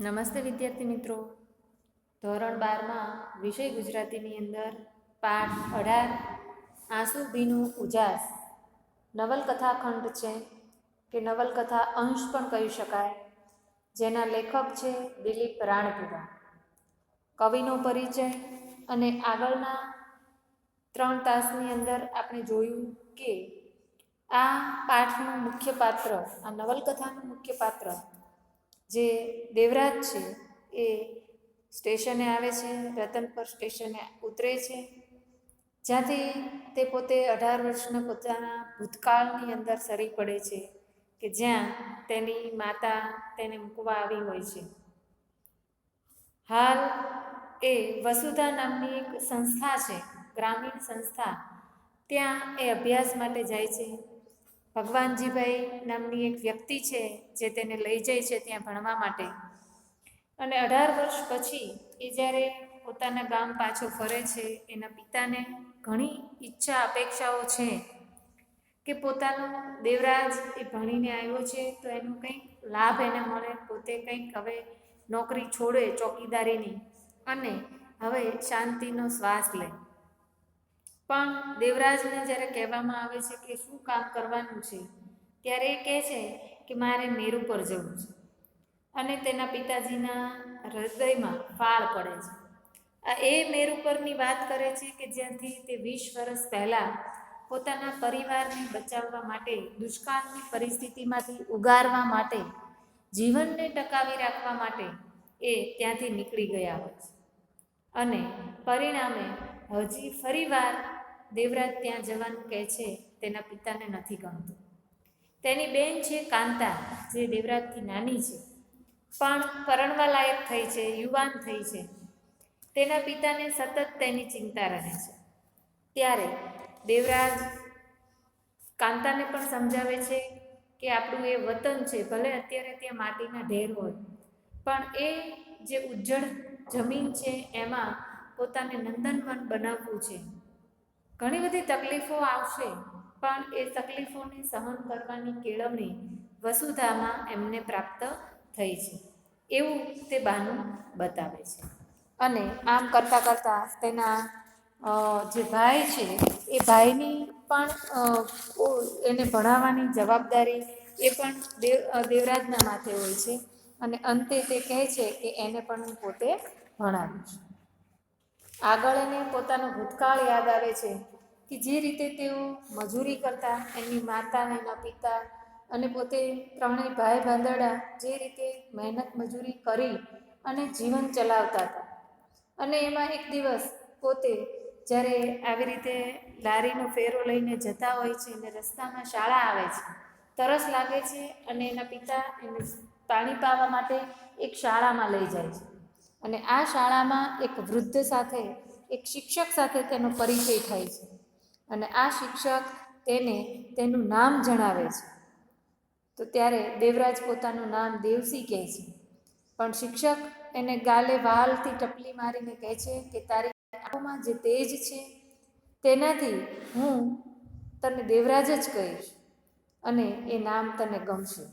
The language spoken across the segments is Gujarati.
નમસ્તે વિદ્યાર્થી મિત્રો. ધોરણ બારમાં વિષય ગુજરાતીની અંદર પાઠ અઢાર, આંસુ ભીનું ઉજાસ. નવલકથા ખંડ છે કે નવલકથા અંશ પણ કહી શકાય, જેના લેખક છે દિલીપ રાણપુરા. કવિનો પરિચય અને આગળના ત્રણ તાસની અંદર આપણે જોયું કે આ પાઠનું મુખ્ય પાત્ર, આ નવલકથાનું મુખ્ય પાત્ર જે દેવરાજ છે, એ સ્ટેશને આવે છે રતનપર સ્ટેશને ઉતરે છે. જ્યાંથી તે પોતે અઢાર વર્ષના પોતાના ભૂતકાળની અંદર સરી પડે છે કે જ્યાં તેની માતા તેને મૂકવા આવી હોય છે. હાલ એ વસુધા નામની એક સંસ્થા છે, ગ્રામીણ સંસ્થા. ત્યાં એ અભ્યાસ માટે જાય છે. ભગવાનજીભાઈ નામની એક વ્યક્તિ છે જે તેને લઈ જાય છે ત્યાં ભણવા માટે. અને અઢાર વર્ષ પછી એ જ્યારે પોતાના ગામ પાછો ફરે છે, એના પિતાને ઘણી ઈચ્છા, અપેક્ષાઓ છે કે પોતાનો દેવરાજ એ ભણીને આવ્યો છે, તો એનું કંઈક લાભ એને મળે, પોતે કંઈક હવે નોકરી છોડે ચોકીદારીની અને હવે શાંતિનો શ્વાસ લે. પણ દેવરાજને જ્યારે કહેવામાં આવે છે કે શું કામ કરવાનું છે, ત્યારે એ કહે છે કે મારે મેરુ પર જવું છે. અને તેના પિતાજીના હૃદયમાં ફાળ પડે છે. આ એ મેરુ પરની વાત કરે છે કે જ્યાંથી તે વીસ વર્ષ પહેલાં પોતાના પરિવારને બચાવવા માટે, દુષ્કાળની પરિસ્થિતિમાંથી ઉગારવા માટે, જીવનને ટકાવી રાખવા માટે એ ત્યાંથી નીકળી ગયા હોય છે. અને પરિણામે હજી ફરીવાર દેવરાજ ત્યાં જવાનું કહે છે, તેના પિતાને નથી ગમતું. તેની બેન છે કાંતા, જે દેવરાજથી નાની છે. પણ પરણવા લાયક થઈ છે, યુવાન થઈ છે. તેના પિતાને સતત તેની ચિંતા રહે છે. ત્યારે દેવરાજ કાંતાને પણ સમજાવે છે કે આપણું એ વતન છે, ભલે અત્યારે ત્યાં માટીના ઢેર હોય, પણ એ જે ઉજ્જડ જમીન છે, એમાં પોતાને નંદનવન બનાવવું છે. ઘણી બધી તકલીફો આવશે, પણ એ તકલીફોને સહન કરવાની કેળવણી વસુધામાં એમને પ્રાપ્ત થઈ છે. એવું તે બહાનું બતાવે છે. અને આમ કરતાં કરતાં તેના જે ભાઈ છે, એ ભાઈની પણ એને ભણાવવાની જવાબદારી એ પણ દેવ દેવરાજના માથે હોય છે. અને અંતે તે કહે છે કે એને પણ હું પોતે ભણાવીશ. આગળ એને પોતાનો ભૂતકાળ યાદ આવે છે. કે જે રીતે તેઓ મજૂરી કરતા, એમની માતા, એના પિતા અને પોતે ત્રણેય ભાઈ ભાંદરડા જે રીતે મહેનત મજૂરી કરી અને જીવન ચલાવતા હતા. અને એમાં એક દિવસ પોતે જ્યારે આવી રીતે લારીનો ફેરો લઈને જતા હોય છે અને રસ્તામાં શાળા આવે છે, તરસ લાગે છે અને એના પિતા એને પાણી પાવા માટે એક શાળામાં લઈ જાય છે. અને આ શાળામાં એક વૃદ્ધ સાથે, એક શિક્ષક સાથે તેનો પરિચય થાય છે. અને આ શિક્ષક તેને તેનું નામ જણાવે છે. તો ત્યારે દેવરાજ પોતાનું નામ દેવસી કહે છે. પણ શિક્ષક એને ગાલે વાલથી ટપલી મારીને કહે છે કે તારી આંખોમાં જે તેજ છે તેનાથી હું તને દેવરાજ જ કહીશ અને એ નામ તને ગમશે.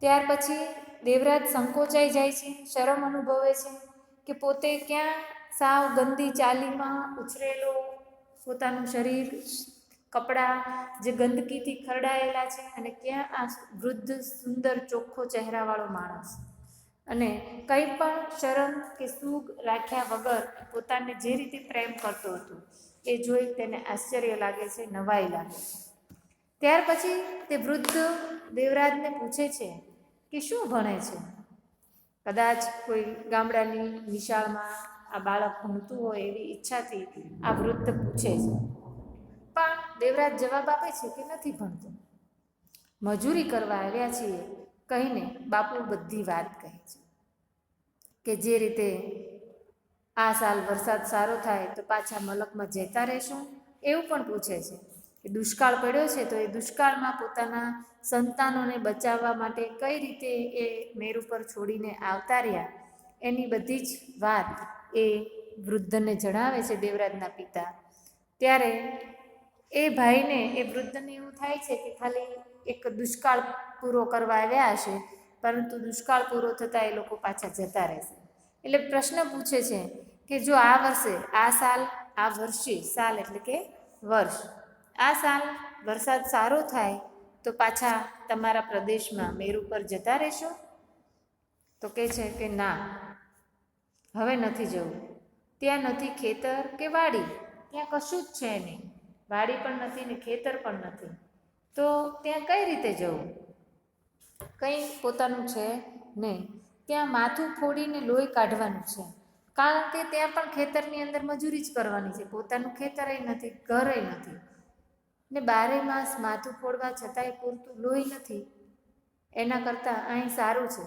ત્યાર પછી દેવરાજ સંકોચાઈ જાય છે, શરમ અનુભવે છે કે પોતે ક્યાં સાવ ગંદી ચાલીમાં ઉછરેલો પોતાનું શરીર, કપડાં જે ગંદકીથી ખરડાયેલા છે અને ક્યાં આ વૃદ્ધ, સુંદર, ચોખ્ખો ચહેરાવાળો માણસ. અને કંઈ પણ શરમ કે સુગ રાખ્યા વગર પોતાને જે રીતે પ્રેમ કરતો હતો, એ જોઈ તેને આશ્ચર્ય લાગે છે, નવાઈ લાગે છે. ત્યાર પછી તે વૃદ્ધ દેવરાજને પૂછે છે કે શું ભણે છે? કદાચ કોઈ ગામડાની નિશાળમાં આ બાળક ભણતું હોય એવી ઈચ્છાથી આ વૃદ્ધ પૂછે છે. પણ દેવરાજ જવાબ આપે છે કે નથી ભણતો? મજૂરી કરવા આવ્યા છીએ કહીને બાપુ બધી વાત કહે છે કે જે રીતે આ સાલ વરસાદ સારો થાય તો પાછા મલકમાં જતા રહેશું એવું પણ પૂછે છે કે દુષ્કાળ પડ્યો છે તો એ દુષ્કાળમાં પોતાના સંતાનોને બચાવવા માટે કઈ રીતે એ મેરુ પર છોડીને આવતા રહ્યા? એની બધી જ વાત એ વૃદ્ધને જણાવે છે દેવરાજના પિતા. ત્યારે એ ભાઈને, એ વૃદ્ધને એવું થાય છે કે ખાલી એક દુષ્કાળ પૂરો કરવા આવ્યા હશે, પરંતુ દુષ્કાળ પૂરો થતાં એ લોકો પાછા જતા રહેશે. એટલે પ્રશ્ન પૂછે છે કે જો આ વર્ષે, આ સાલ, આ વર્ષે, સાલ એટલે કે વર્ષ, આ સાલ વરસાદ સારો થાય તો પાછા તમારા પ્રદેશમાં મેરુ પર જતા રહેશો? તો કહે છે કે ના. હવે નથી જવું. ત્યાં નથી ખેતર કે વાડી? ત્યાં કશું જ છે નહીં. વાડી પણ નથી ને ખેતર પણ નથી. તો ત્યાં કઈ રીતે જવું? કંઈ પોતાનું છે નહીં. ત્યાં માથું ફોડીને લોહી કાઢવાનું છે. કારણ કે ત્યાં પણ ખેતરની અંદર મજૂરી જ કરવાની છે. પોતાનું ખેતરય નથી ઘરય નથી. ને બારે માસ માથું ફોડવા છતાંય પૂરતું લોહી નથી. એના કરતાં અહીં સારું છે.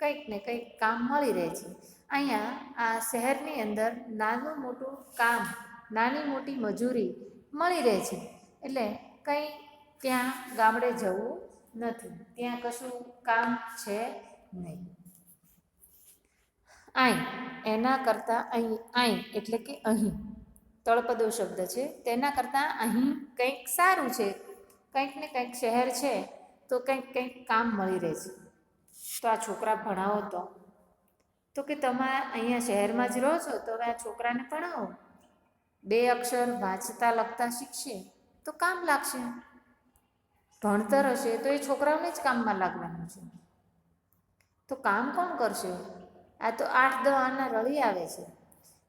કંઈક ને કંઈક કામ મળી રહે છે. અહીંયા આ શહેરની અંદર નાનું મોટું કામ, નાની મોટી મજૂરી મળી રહે છે. એટલે કંઈ ત્યાં ગામડે જવું નથી. ત્યાં કશું કામ છે નહીં. આઈ, એના કરતાં અહીં, આઈ એટલે કે અહીં. તળપદો શબ્દ છે. તેના કરતાં અહીં કંઈક સારું છે. કંઈક ને કંઈક શહેર છે તો કંઈક કંઈક કામ મળી રહે છે. તો આ છોકરા ભણાવો તો. તો કે તમે અહીંયા શહેરમાં જ રહો છો, તો હવે આ છોકરાને ભણાવો. બે અક્ષર વાંચતા, લખતા શીખશે, તો કામ લાગશે. ભણતર હશે તો એ છોકરાઓને જ કામમાં લાગવાનું છે. તો કામ કોણ કરશે? આ તો આઠ દહ આના રળી આવે છે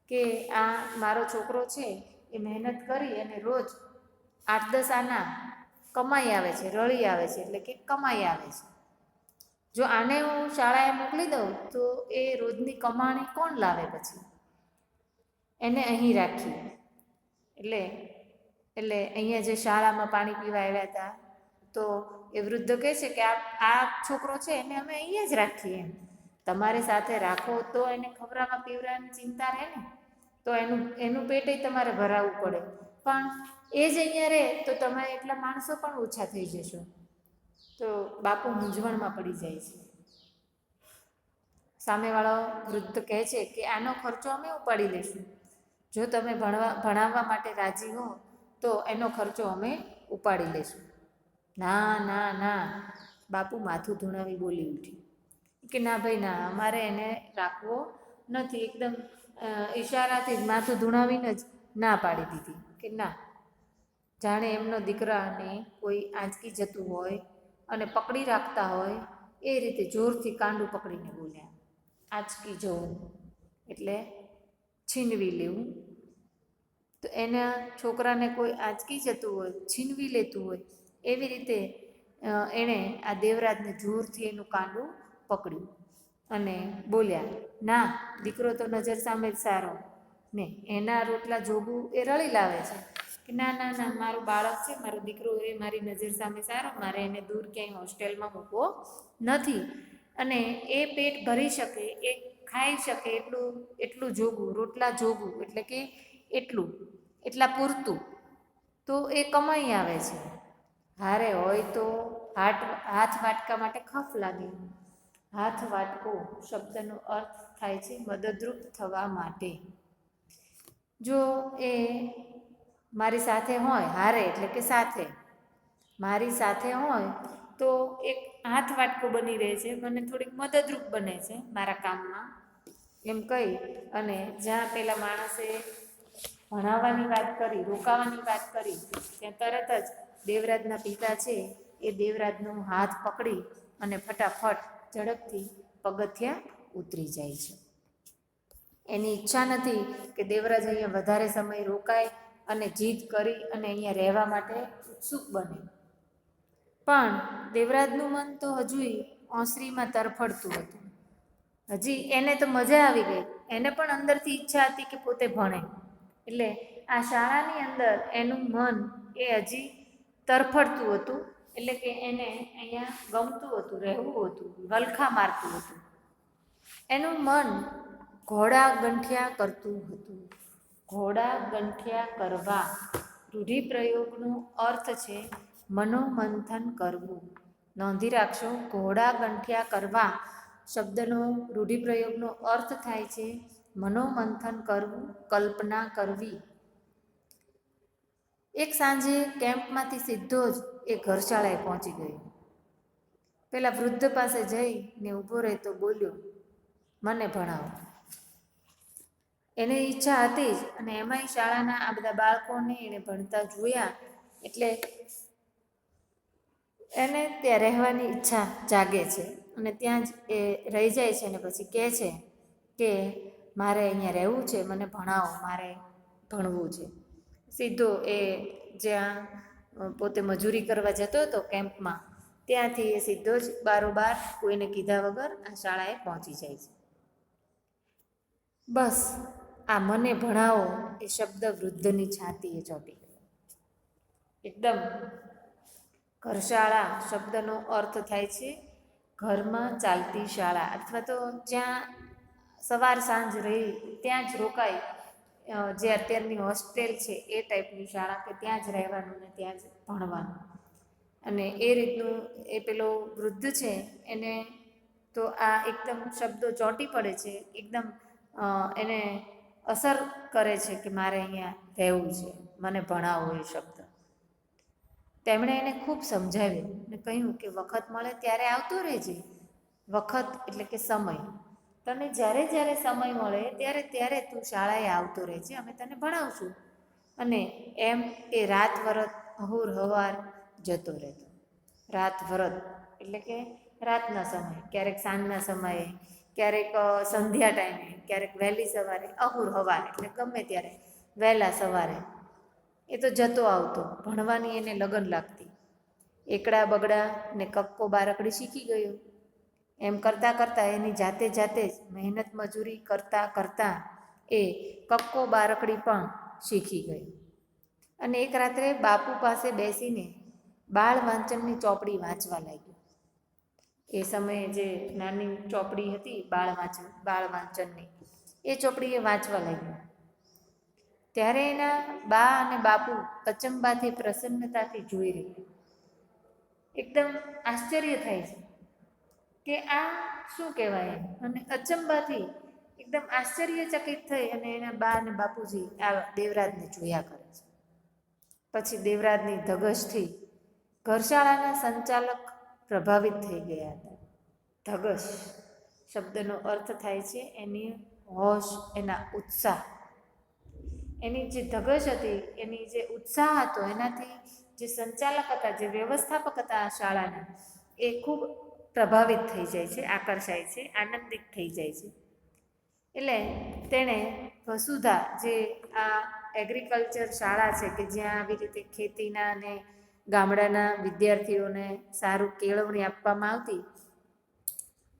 કે આ મારો છોકરો છે, એ મહેનત કરી અને રોજ આઠ દસ આના કમાઈ આવે છે, રળી આવે છે, એટલે કે કમાઈ આવે છે. જો આને હું શાળાએ મોકલી દઉં, તો એ રોજની કમાણી કોણ લાવે પછી? એને અહીં રાખીએ. એટલે એટલે અહીંયા જે શાળામાં પાણી પીવા આવ્યા હતા, તો એ વૃદ્ધ કહે છે કે આ આ છોકરો છે, એને અમે અહીંયા જ રાખીએ તમારે સાથે રાખો તો એને ખવડાવવા પીવડાવવાની ચિંતા રહે ને, તો એનું એનું પેટે તમારે ભરાવવું પડે. પણ એ જ અહીંયા રહે, તો તમે એટલા માણસો પણ ઓછા થઈ જશો. તો બાપુ મૂંઝવણમાં પડી જાય છે. સામેવાળો વૃદ્ધ કહે છે કે, આનો ખર્ચો અમે ઉપાડી લઈશું. જો તમે ભણવા, ભણાવવા માટે રાજી હો, તો એનો ખર્ચો અમે ઉપાડી લઈશું. ના ના ના. બાપુ માથું ધૂણાવી બોલી ઉઠી. કે ના ભાઈ, ના, અમારે એને રાખવો નથી. એકદમ ઈશારાથી જ માથું ધૂણાવીને જ ના પાડી દીધી. કે ના. જાણે એમનો દીકરાને કોઈ આંચકી જતું હોય અને પકડી રાખતા હોય, એ રીતે જોરથી કાંડું પકડીને બોલ્યા, આંચકી જવું એટલે છીનવી લેવું. તો એના છોકરાને કોઈ આંચકી જતું હોય, છીનવી લેતું હોય, એવી રીતે એણે આ દેવરાજને જોરથી એનું કાંડું પકડ્યું અને બોલ્યા, ના, દીકરો તો નજર સામે જ સારો. ને એના રોટલા જોગું એ રળી લાવે છે. કે ના ના ના, મારું બાળક છે, મારો દીકરો એ મારી નજર સામે સારો, મારે એને દૂર ક્યાંય હોસ્ટેલમાં મૂકવો નથી. અને એ પેટ ભરી શકે, એ ખાઈ શકે, એટલું એટલું જોગવું રોટલા જોગવું એટલે કે એટલું, એટલા પૂરતું. તો એ કમાઈ આવે છે. હારે હોય તો હાથ હાથ વાટકા માટે ખફ લાગે. હાથ વાટકો શબ્દનો અર્થ થાય છે મદદરૂપ થવા માટે. જો એ મારી સાથે હોય, હારે, એટલે કે સાથે. મારી સાથે હોય તો એક હાથ વાટકો બની રહે છે, મને થોડીક મદદરૂપ બને છે મારા કામમાં. એમ કહી અને જ્યાં પેલા માણસે ભણાવવાની વાત કરી, રોકાવાની વાત કરી, ત્યાં તરત જ દેવરાજના પિતા છે એ દેવરાજનો હાથ પકડી અને ફટાફટ ઝડપથી પગથિયા ઉતરી જાય છે. એની ઈચ્છા નથી કે દેવરાજ અહીંયા વધારે સમય રોકાય અને જીદ કરી અને અહીંયા રહેવા માટે ઉત્સુક બને. પણ દેવરાજનું મન તો હજુય ઓસરીમાં તરફડતું હતું. હજી એને તો મજા આવી ગઈ. એને પણ અંદરથી ઈચ્છા હતી કે પોતે ભણે. એટલે આ શાળાની અંદર એનું મન એ હજી તરફડતું હતું. એટલે કે એને અહીંયા ગમતું હતું, રહેવું હતું વલખા મારતું હતું. એનું મન ઘોડા ગંઠિયા કરતું હતું. ઘોડા ગંઠિયા કરવા. રૂઢિપ્રયોગનો અર્થ છે મનોમંથન કરવું. નોંધી રાખશો, ઘોડા ગંઠિયા કરવા શબ્દનો રૂઢિપ્રયોગનો અર્થ થાય છે મનોમંથન કરવું, કલ્પના કરવી. એક સાંજે કેમ્પમાંથી સીધો જ એ ઘરશાળાએ પહોંચી ગયો. પેલા વૃદ્ધ પાસે જઈને ઊભો રહેતો બોલ્યો, મને ભણાવો. એની ઈચ્છા હતી જ અને એમાંય શાળાના આ બધા બાળકોને એણે ભણતા જોયા એટલે એને ત્યાં રહેવાની ઈચ્છા જાગે છે અને ત્યાં જ એ રહી જાય છે અને પછી કહે છે કે મારે અહીંયા રહેવું છે, મને ભણાવો, મારે ભણવું છે. સીધો એ જ્યાં પોતે મજૂરી કરવા જતો હતો કેમ્પમાં, ત્યાંથી એ સીધો જ બારોબાર કોઈને કીધા વગર આ શાળાએ પહોંચી જાય છે. બસ. આ મને ભણાવો એ શબ્દ વૃદ્ધની છાતીએ ચોંટી ગયો. એકદમ ઘરશાળા શબ્દનો અર્થ થાય છે ઘરમાં ચાલતી શાળા અથવા તો જ્યાં સવાર સાંજ રહી ત્યાં જ રોકાય. જે અત્યારની હોસ્ટેલ છે એ ટાઈપની શાળા કે ત્યાં જ રહેવાનું ને ત્યાં જ ભણવાનું. અને એ રીતનું એ પેલો વૃદ્ધ છે એને તો આ એકદમ શબ્દો ચોંટી પડે છે. એકદમ એને અસર કરે છે કે મારે અહીંયા રહેવું છે? મને ભણાવો એ શબ્દ. તેમણે એને ખૂબ સમજાવ્યું અને કહ્યું કે વખત મળે ત્યારે આવતો રહેજે. વખત એટલે કે સમય. તને જ્યારે જ્યારે સમય મળે ત્યારે ત્યારે તું શાળાએ આવતો રહેજે, અમે તને ભણાવશું. અને એમ એ રાત વરત અહોર હવાર જતો રહેતો. રાત વરત એટલે કે રાતના સમયે, ક્યારેક સાંજના સમયે ક્યારેક સંધ્યા ટાઈમે, ક્યારેક વહેલી સવારે, અહુર હવાર, એટલે ગમે ત્યારે વહેલા સવારે. એ તો જતો આવતો, ભણવાની એને લગન લાગતી. એકડા બગડા ને કક્કો બારકડી શીખી ગયો. એમ કરતાં કરતાં એની જાતે જાતે જ મહેનત મજૂરી કરતાં કરતાં એ કક્કો બારકડી પણ શીખી ગઈ અને એક રાત્રે બાપુ પાસે બેસીને બાળ વાંચનની ચોપડી વાંચવા લાગ્યો. એ સમયે જે નાની ચોપડી હતી બાળ વાંચન બાળ વાંચનની, એ ચોપડી એ વાંચવા લાગ્યો. ત્યારે એના બા અને બાપુ અચંબાથી પ્રસન્નતાથી જોઈ રહ્યા એકદમ આશ્ચર્ય થાય છે કે આ શું કહેવાય? અને અચંબાથી એકદમ આશ્ચર્યચકિત થઈ અને એના બા અને બાપુજી આ દેવરાજને જોયા કરે છે. પછી દેવરાજની ધગશથી ઘરશાળાના સંચાલક પ્રભાવિત થઈ ગયા. ધગશ શબ્દનો અર્થ થાય છે એની હોશ, એના ઉત્સાહ. એની જે ધગશ હતી, એની જે ઉત્સાહ હતો, એનાથી જે સંચાલક હતા, જે વ્યવસ્થાપક હતા આ શાળાના, એ ખૂબ પ્રભાવિત થઈ જાય છે, આકર્ષાય છે, આનંદિત થઈ જાય છે. એટલે તેણે વસુધા જે આ એગ્રીકલ્ચર શાળા છે, કે જ્યાં આવી રીતે ખેતીના અને ગામડાના વિદ્યાર્થીઓને સારું કેળવણી આપવામાં આવતી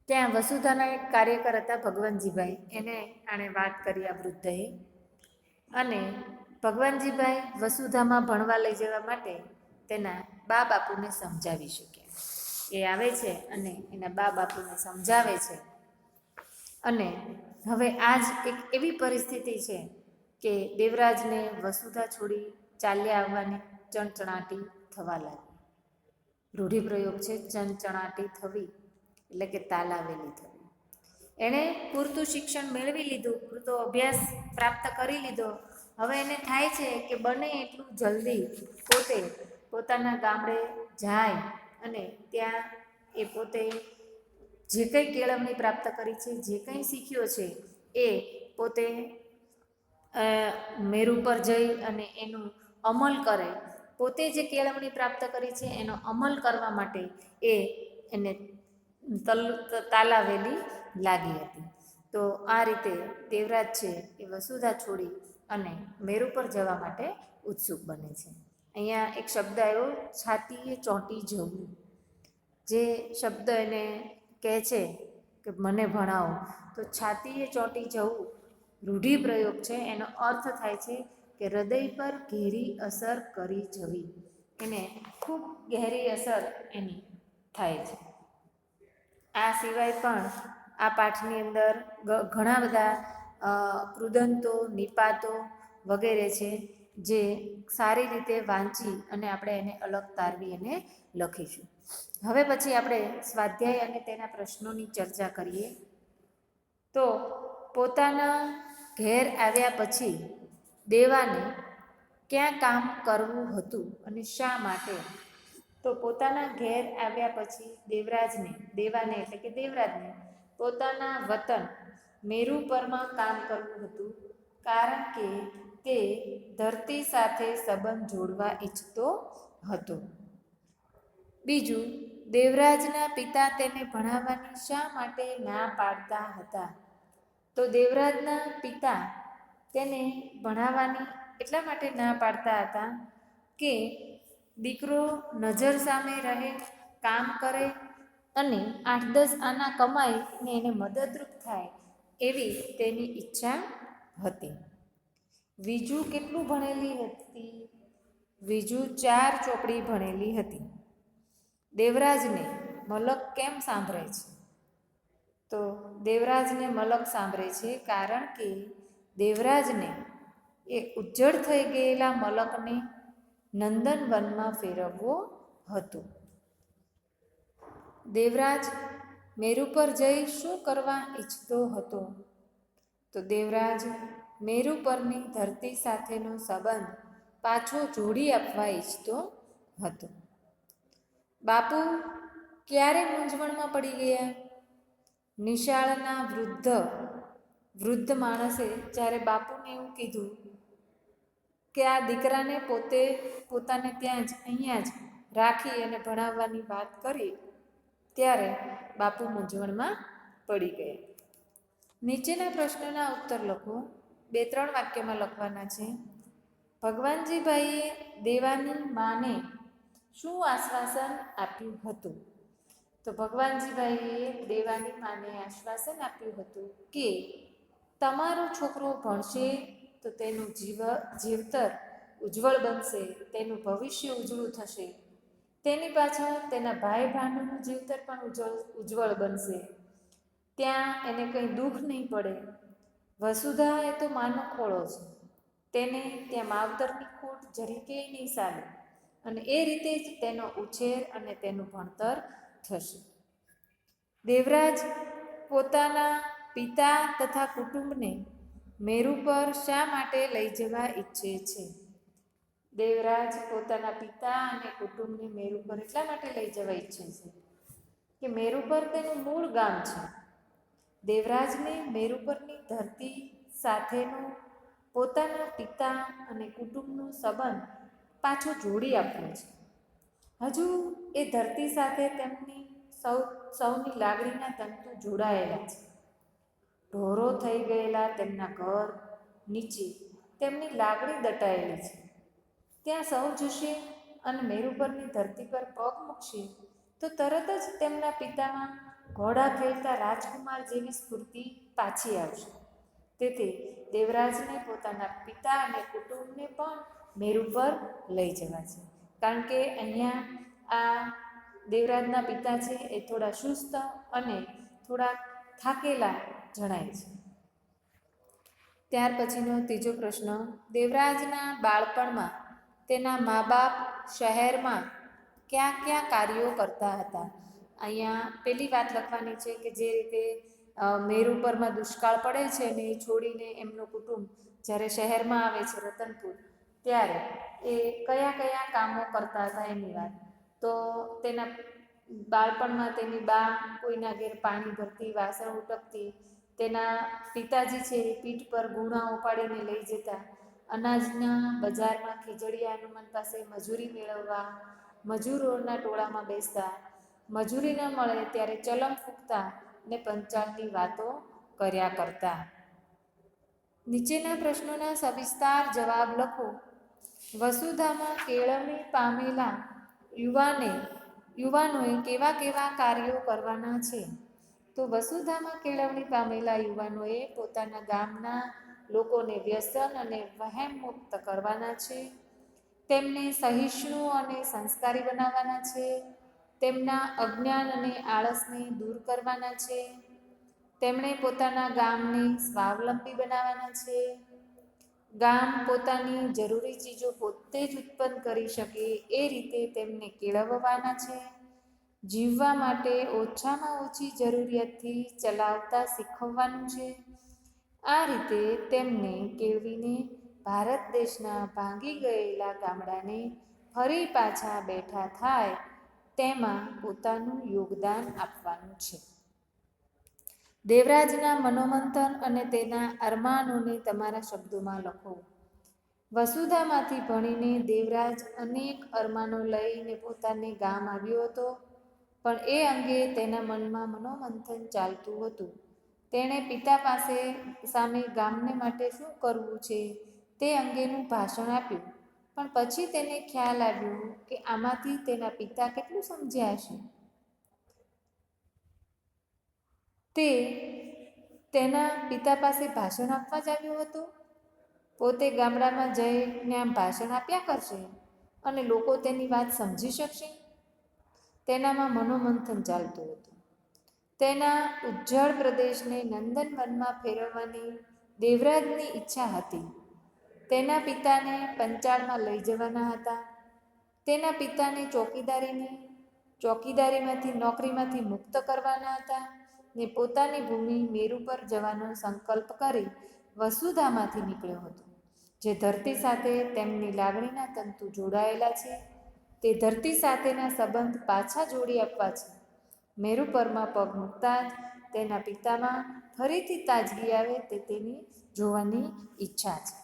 ત્યાં વસુધાના એક કાર્યકર હતા ભગવાનજીભાઈ. એને આણે વાત કરી આ વૃદ્ધએ. અને ભગવાનજીભાઈ વસુધામાં ભણવા લઈ જવા માટે તેના બા બાપુને સમજાવી શક્યા. એ આવે છે અને એના બા બાપુને સમજાવે છે. અને હવે આજ એક એવી પરિસ્થિતિ છે કે દેવરાજને વસુધા છોડી ચાલ્યા આવવાની ચણચણાટી થવા લાગી. રૂઢિપ્રયોગ છે ચણચણાટી થવી. એટલે કે તાલાવેલી થવી એણે પૂરતું શિક્ષણ મેળવી લીધું, પૂરતો અભ્યાસ પ્રાપ્ત કરી લીધો. હવે એને થાય છે કે બને એટલું જલ્દી પોતે પોતાના ગામડે જાય અને ત્યાં એ પોતે જે કંઈ કેળવણી પ્રાપ્ત કરી છે, જે કંઈ શીખ્યો છે, એ પોતે મેરુ પર જઈ અને એનું અમલ કરે. પોતે જે કેળવણી પ્રાપ્ત કરી છે, એનો અમલ કરવા માટે એ એને તલ, તાલાવેલી લાગી હતી. તો આ રીતે દેવરાજ છે એ વસુધા છોડી અને મેરુ પર જવા માટે ઉત્સુક બને છે. અહીંયા એક શબ્દ આવ્યો, છાતીએ ચોંટી જવું. જે શબ્દ એને કહે છે કે, મને ભણાવો. તો છાતીએ ચોંટી જવું રૂઢિપ્રયોગ છે. એનો અર્થ થાય છે કે, હૃદય પર ઘેરી અસર કરી જવી. એને ખૂબ ગહેરી અસર એની થાય છે. આ સિવાય પણ આ પાઠની અંદર ઘણા બધા કૃદંતો, નિપાતો વગેરે છે જે સારી રીતે વાંચી અને આપણે એને અલગ તારવી અને લખીશું. હવે પછી આપણે સ્વાધ્યાય અને તેના પ્રશ્નોની ચર્ચા કરીએ. તો પોતાના ઘેર આવ્યા પછી દેવાને ક્યાં કામ કરવું હતું અને શા માટે? તો પોતાના ઘેર આવ્યા પછી દેવરાજને, દેવાને એટલે કે દેવરાજને પોતાના વતન મેરુ પરમાં કામ કરવું હતું કારણ કે તે ધરતી સાથે સંબંધ જોડવા ઈચ્છતો હતો. બીજું, દેવરાજના પિતા તેને ભણાવવાની શા માટે ના પાડતા હતા? તો દેવરાજના પિતા તેને ભણાવવાની એટલા માટે ના પાડતા હતા કે દીકરો નજર સામે રહે, કામ કરે અને આઠ દસ આના કમાય ને એને મદદરૂપ થાય એવી તેની ઈચ્છા હતી. વિજુ કેટલું ભણેલી હતી? વિજુ ચાર ચોપડી ભણેલી હતી. દેવરાજને મલક કેમ સાંભળે છે? તો દેવરાજને મલક સાંભળે છે કારણ કે દેવરાજને એ ઉજ્જડ થઈ ગયેલા મલકને નંદનવનમાં ફેરવવો હતો. દેવરાજ મેરુ પર જઈ શું કરવા ઈચ્છતો હતો? તો દેવરાજ મેરુ પરની ધરતી સાથેનો સંબંધ પાછો જોડી આપવા ઈચ્છતો હતો. બાપુ, ક્યારે મૂંઝવણમાં પડી ગયા? નિશાળના વૃદ્ધ વૃદ્ધ માણસે જ્યારે બાપુને એવું કીધું કે આ દીકરાને પોતે પોતાને ત્યાં જ, અહીંયા જ રાખી અને ભણાવવાની વાત કરી ત્યારે બાપુ મૂંઝવણમાં પડી ગયા નીચેના પ્રશ્નના ઉત્તર લખો. બે ત્રણ વાક્યમાં લખવાના છે. ભગવાનજીભાઈએ દેવાની માને શું આશ્વાસન આપ્યું હતું? તો ભગવાનજીભાઈએ દેવાની માને આશ્વાસન આપ્યું હતું કે તમારો છોકરો ભણશે તો તેનું જીવ, જીવતર ઉજ્જવળ બનશે, તેનું ભવિષ્ય ઉજળું થશે. તેની પાછળ તેના ભાઈ ભાંડુનું જીવતર પણ ઉજ્જવળ ઉજ્જવળ બનશે. ત્યાં એને કંઈ દુઃખ નહીં પડે. વસુધા એ તો માનો ખોળો છે. તેને ત્યાં માવતરની ખોટ જરીકે નહીં ચાલે. અને એ રીતે જ તેનો ઉછેર અને તેનું ભણતર થશે. દેવરાજ પોતાના પિતા તથા કુટુંબને મેરુ પર શા માટે લઈ જવા ઈચ્છે છે? દેવરાજ પોતાના પિતા અને કુટુંબને મેરુ પર એટલા માટે લઈ જવા ઈચ્છે છે કે મેરુ પર તેનું મૂળ ગામ છે. દેવરાજને મેરુ પરની ધરતી સાથેનો પોતાના પિતા અને કુટુંબનો સંબંધ પાછો જોડી આપ્યો છે. હજુ એ ધરતી સાથે તેમની સૌ, સૌની લાગણીના તંતુ જોડાયેલા છે. ઢોરો થઈ ગયેલા તેમના ઘર નીચે તેમની લાગણી દટાયેલી છે. ત્યાં સૌ જશે અને મેરુ પરની ધરતી પર પગ મૂકશે તો તરત જ તેમના પિતામાં ઘોડા ખેલતા રાજકુમાર જેવી સ્ફૂર્તિ પાછી આવશે. તેથી દેવરાજને પોતાના પિતા અને કુટુંબને પણ મેરુ પર લઈ જવા છે. કારણ કે અહીંયા આ દેવરાજના પિતા છે એ થોડા સુસ્ત અને થોડા થાકેલા જણાય છે. ત્યાર પછીનો ત્રીજો પ્રશ્ન, દેવરાજના બાળપણમાં તેના મા બાપ શહેરમાં ક્યાં ક્યાં કાર્યો કરતા હતા? અહીંયા પેલી વાત લખવાની છે કે જે રીતે મેરુ પરમાં દુષ્કાળ પડે છે ને એ છોડીને એમનું કુટુંબ જ્યારે શહેરમાં આવે છે રતનપુર, ત્યારે એ કયા કયા કામો કરતા હતા એની વાત. તો તેના બાળપણમાં તેની બા કોઈના ઘેર પાણી ભરતી, વાસણ ઉટકતી તેના પિતાજી છે એ પીઠ પર ગુણા ઉપાડીને લઈ જતા. અનાજના બજારમાં ખીજડીયા હનુમાન પાસે મજૂરી મેળવવા મજૂરોના ટોળામાં બેસતા. મજૂરી ન મળે ત્યારે ચલમ ફૂંકતા ને પંચાલની વાતો કર્યા કરતા. નીચેના પ્રશ્નોના સવિસ્તાર જવાબ લખો. વસુધામાં કેળવણી પામેલા યુવાને યુવાનોએ કેવા કેવા કાર્યો કરવાના છે? તો વસુધામાં કેળવણી પામેલા યુવાનોએ પોતાના ગામના લોકોને વ્યસન અને વહેમ મુક્ત કરવાના છે. તેમને સહિષ્ણુ અને સંસ્કારી બનાવવાના છે. તેમના અજ્ઞાન અને આળસને દૂર કરવાના છે. તેમણે પોતાના ગામને સ્વાવલંબી બનાવવાના છે. ગામ પોતાની જરૂરી ચીજો પોતે જ ઉત્પન્ન કરી શકે એ રીતે તેમને કેળવવાના છે. જીવવા માટે ઓછામાં ઓછી જરૂરિયાતથી ચલાવતા શીખવવાનું છે. આ રીતે તેમને કેળવીને ભારત દેશના ભાંગી ગયેલા ગામડાને ફરી પાછા બેઠા થાય તેમાં પોતાનું યોગદાન આપવાનું છે. દેવરાજના મનોમંથન અને તેના અરમાનોને તમારા શબ્દોમાં લખો. વસુધામાંથી ભણીને દેવરાજ અનેક અરમાનો લઈને પોતાને ગામ આવ્યો હતો, પણ એ અંગે તેના મનમાં મનોમંથન ચાલતું હતું. તેણે પિતા પાસે સામે ગામને માટે શું કરવું છે તે અંગેનું ભાષણ આપ્યું, પણ પછી તેને ખ્યાલ આવ્યો કે આમાંથી તેના પિતા કેટલું સમજ્યા હશે. તે તેના પિતા પાસે ભાષણ આપવા જ આવ્યો હતો. પોતે ગામડામાં જઈને આમ ભાષણ આપ્યા કરશે અને લોકો તેની વાત સમજી શકશે. તેનામાં મનોમંથન ચાલતું હતું. તેના ઉજ્જળ પ્રદેશને નંદનવનમાં ફેરવવાની દેવરાજની ઈચ્છા હતી. તેના પિતાને પંચાળમાં લઈ જવાના હતા. તેના પિતાને ચોકીદારીની ચોકીદારીમાંથી નોકરીમાંથી મુક્ત કરવાના હતા. ને પોતાની ભૂમિ મેરુ પર જવાનો સંકલ્પ કરી વસુધામાંથી નીકળ્યો હતો. જે ધરતી સાથે તેમની લાગણીના તંતુ જોડાયેલા છે, તે ધરતી સાથેના સંબંધ પાછા જોડી આપવા છે. મેરુ પરમાં પગ મૂકતા જ તેના પિતામાં ફરીથી તાજગી આવે તે તેની જોવાની ઈચ્છા છે.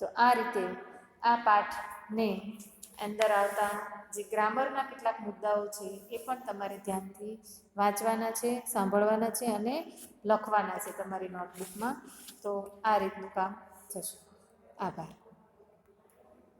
તો આ રીતે આ પાઠને અંદર આવતા જે ગ્રામરના કેટલાક મુદ્દાઓ છે, એ પણ તમારે ધ્યાનથી વાંચવાના છે, સાંભળવાના છે અને લખવાના છે તમારી નોટબુકમાં. તો આ રીતનું કામ થશે. આભાર.